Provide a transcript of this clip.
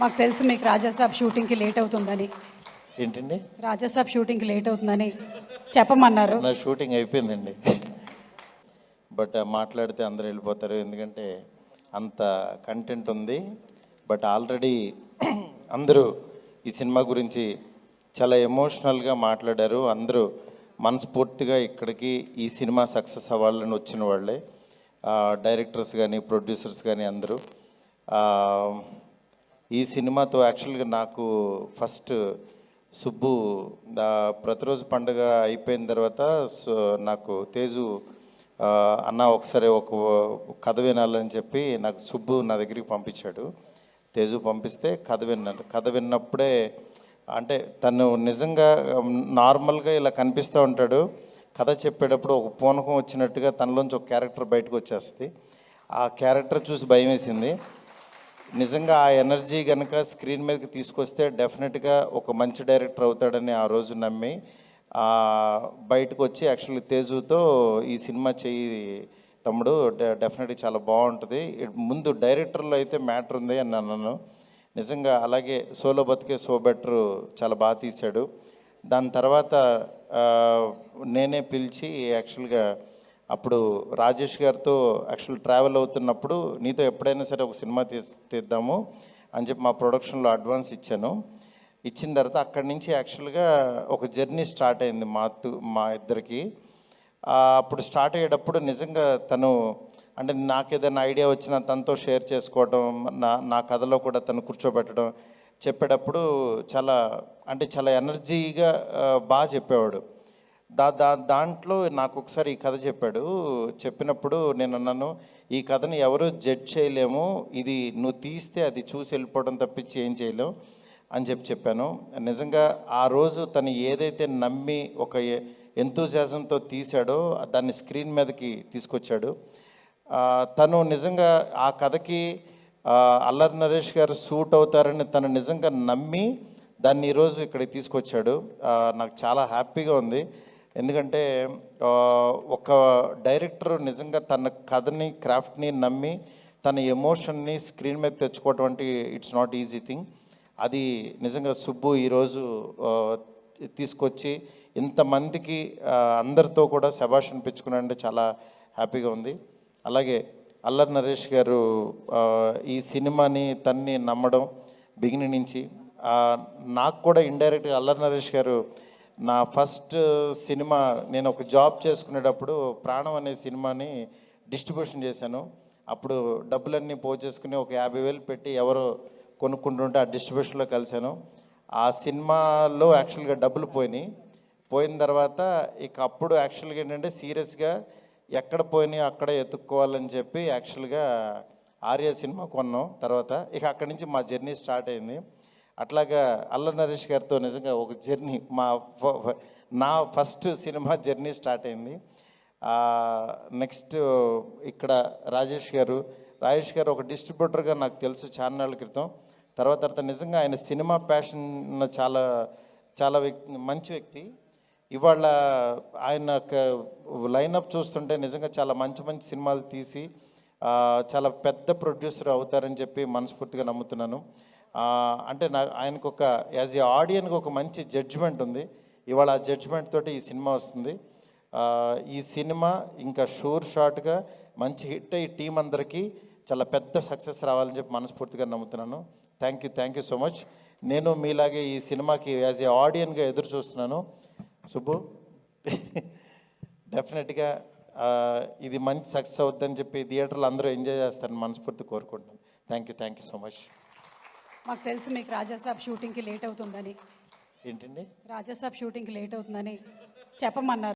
మాకు తెలుసు మీకు రాజాసాబ్ షూటింగ్కి లేట్ అవుతుందని. ఏంటండి? రాజాసాబ్ షూటింగ్కి లేట్ అవుతుందని చెప్పమన్నారు. నా షూటింగ్ అయిపోయిందండి. బట్ మాట్లాడితే అందరూ వెళ్ళిపోతారు. ఎందుకంటే అంత కంటెంట్ ఉంది. బట్ ఆల్రెడీ అందరూ ఈ సినిమా గురించి చాలా ఎమోషనల్గా మాట్లాడారు. అందరూ మనస్ఫూర్తిగా ఇక్కడికి ఈ సినిమా సక్సెస్ అవ్వాలని వచ్చిన వాళ్ళే. డైరెక్టర్స్ కానీ ప్రొడ్యూసర్స్ కానీ అందరూ. ఈ సినిమాతో యాక్చువల్గా నాకు ఫస్ట్ సుబ్బు ప్రతిరోజు పండుగ అయిపోయిన తర్వాత సో నాకు తేజు అన్న ఒకసారి ఒక కథ వినాలని చెప్పి నాకు సుబ్బు నా దగ్గరికి పంపించాడు. తేజు పంపిస్తే కథ విన్నాడు. కథ విన్నప్పుడే అంటే తను నిజంగా నార్మల్గా ఇలా కనిపిస్తూ ఉంటాడు. కథ చెప్పేటప్పుడు ఒక పూనకం వచ్చినట్టుగా తనలోంచి ఒక క్యారెక్టర్ బయటకు వచ్చేస్తుంది. ఆ క్యారెక్టర్ చూసి భయం వేసింది నిజంగా ఆ ఎనర్జీ కనుక స్క్రీన్ మీదకి తీసుకొస్తే డెఫినెట్గా ఒక మంచి డైరెక్టర్ అవుతాడని ఆ రోజు నమ్మి బయటకు వచ్చి యాక్చువల్లీ తేజుతో ఈ సినిమా చేయి తమ్ముడు. డె- డెఫినెట్గా చాలా బాగుంటుంది. ముందు డైరెక్టర్లో అయితే మ్యాటర్ ఉంది అని అన్నాను. నిజంగా అలాగే సోలో బతికే సో బెటర్ చాలా బాగా తీశాడు. దాని తర్వాత నేనే పిలిచి యాక్చువల్గా అప్పుడు రాజేష్ గారితో యాక్చువల్ ట్రావెల్ అవుతున్నప్పుడు నీతో ఎప్పుడైనా సరే ఒక సినిమా తీ తీద్దాము అని చెప్పి మా ప్రొడక్షన్లో అడ్వాన్స్ ఇచ్చాను. ఇచ్చిన తర్వాత అక్కడి నుంచి యాక్చువల్గా ఒక జర్నీ స్టార్ట్ అయింది మా తు- మా ఇద్దరికి. అప్పుడు స్టార్ట్ అయ్యేటప్పుడు నిజంగా తను అంటే నాకు ఏదైనా ఐడియా వచ్చినా తనతో షేర్ చేసుకోవడం నా నా కథలో కూడా తను కూర్చోబెట్టడం చెప్పేటప్పుడు చాలా అంటే చాలా ఎనర్జీగా బాగా చెప్పేవాడు. దా దా దాంట్లో నాకు ఒకసారి ఈ కథ చెప్పాడు. చెప్పినప్పుడు నేను అన్నాను ఈ కథను ఎవరు జడ్జ్ చేయలేము ఇది నువ్వు తీస్తే అది చూసి వెళ్ళిపోవడం తప్పించి ఏం చేయలేం అని చెప్పి చెప్పాను. నిజంగా ఆ రోజు తను ఏదైతే నమ్మి ఒక ఎంతూజాజంతో తీశాడో దాన్ని స్క్రీన్ మీదకి తీసుకొచ్చాడు. తను నిజంగా ఆ కథకి అల్లరి నరేష్ గారు సూట్ అవుతారని తను నిజంగా నమ్మి దాన్ని ఈరోజు ఇక్కడికి తీసుకొచ్చాడు. నాకు చాలా హ్యాపీగా ఉంది. ఎందుకంటే ఒక డైరెక్టర్ నిజంగా తన కథని క్రాఫ్ట్ని నమ్మి తన ఎమోషన్ని స్క్రీన్ మీద తెచ్చుకోవటం అంటే ఇట్స్ నాట్ ఈజీ థింగ్. అది నిజంగా సుబ్బు ఈరోజు తీసుకొచ్చి ఇంతమందికి అందరితో కూడా శభాష్ అనిపించుకున్నాడంటే చాలా హ్యాపీగా ఉంది. అలాగే అల్లరి నరేష్ గారు ఈ సినిమాని తన్ని నమ్మడం బిగినింగ్ నుంచి నాకు కూడా ఇండైరెక్ట్గా అల్లరి నరేష్ గారు నా ఫస్ట్ సినిమా నేను ఒక జాబ్ చేసుకునేటప్పుడు ప్రాణం అనే సినిమాని డిస్ట్రిబ్యూషన్ చేశాను. అప్పుడు డబ్బులన్నీ పోచేసుకుని ఒక యాభై వేలు పెట్టి ఎవరో కొనుక్కుంటుంటే ఆ డిస్ట్రిబ్యూషన్లో కలిశాను. ఆ సినిమాలో యాక్చువల్గా డబ్బులు పోయినాయి. పోయిన తర్వాత ఇక అప్పుడు యాక్చువల్గా ఏంటంటే సీరియస్గా ఎక్కడ పోయినాయి అక్కడ ఎత్తుక్కోవాలని చెప్పి యాక్చువల్గా ఆర్య సినిమా కొన్నాం తర్వాత. ఇక అక్కడి నుంచి మా జర్నీ స్టార్ట్ అయింది. అట్లాగా అల్ల నరేష్ గారితో నిజంగా ఒక జర్నీ మా నా ఫస్ట్ సినిమా జర్నీ స్టార్ట్ అయింది. నెక్స్ట్ ఇక్కడ రాజేష్ గారు రాజేష్ గారు ఒక డిస్ట్రిబ్యూటర్గా నాకు తెలుసు చాలా క్రితం. తర్వాత తర్వాత నిజంగా ఆయన సినిమా ప్యాషన్ చాలా చాలా వ్యక్తి మంచి వ్యక్తి. ఇవాళ ఆయన లైనప్ చూస్తుంటే నిజంగా చాలా మంచి మంచి సినిమాలు తీసి చాలా పెద్ద ప్రొడ్యూసర్ అవుతారని చెప్పి మనస్ఫూర్తిగా నమ్ముతున్నాను. అంటే నా ఆయనకు ఒక యాజ్ ఏ ఆడియన్కి ఒక మంచి జడ్జిమెంట్ ఉంది. ఇవాళ ఆ జడ్జ్మెంట్ తోటి ఈ సినిమా వస్తుంది. ఈ సినిమా ఇంకా షూర్ షార్ట్గా మంచి హిట్ అయ్యి టీం అందరికీ చాలా పెద్ద సక్సెస్ రావాలని చెప్పి మనస్ఫూర్తిగా నమ్ముతున్నాను. Thank you thank you so much. నేను మీలాగే ఈ సినిమాకి యాజ్ ఏ ఆడియన్గా ఎదురు చూస్తున్నాను. సుబ్బు డెఫినెట్గా ఇది మంచి సక్సెస్ అవుద్దని చెప్పి థియేటర్లో అందరూ ఎంజాయ్ చేస్తారని మనస్ఫూర్తి కోరుకుంటున్నాను. Thank you thank you so much. మాకు తెలుసు మీకు రాజాసాబ్ షూటింగ్కి లేట్ అవుతుందని. ఏంటండి? రాజాసాబ్ షూటింగ్కి లేట్ అవుతుందని చెప్పమన్నారు.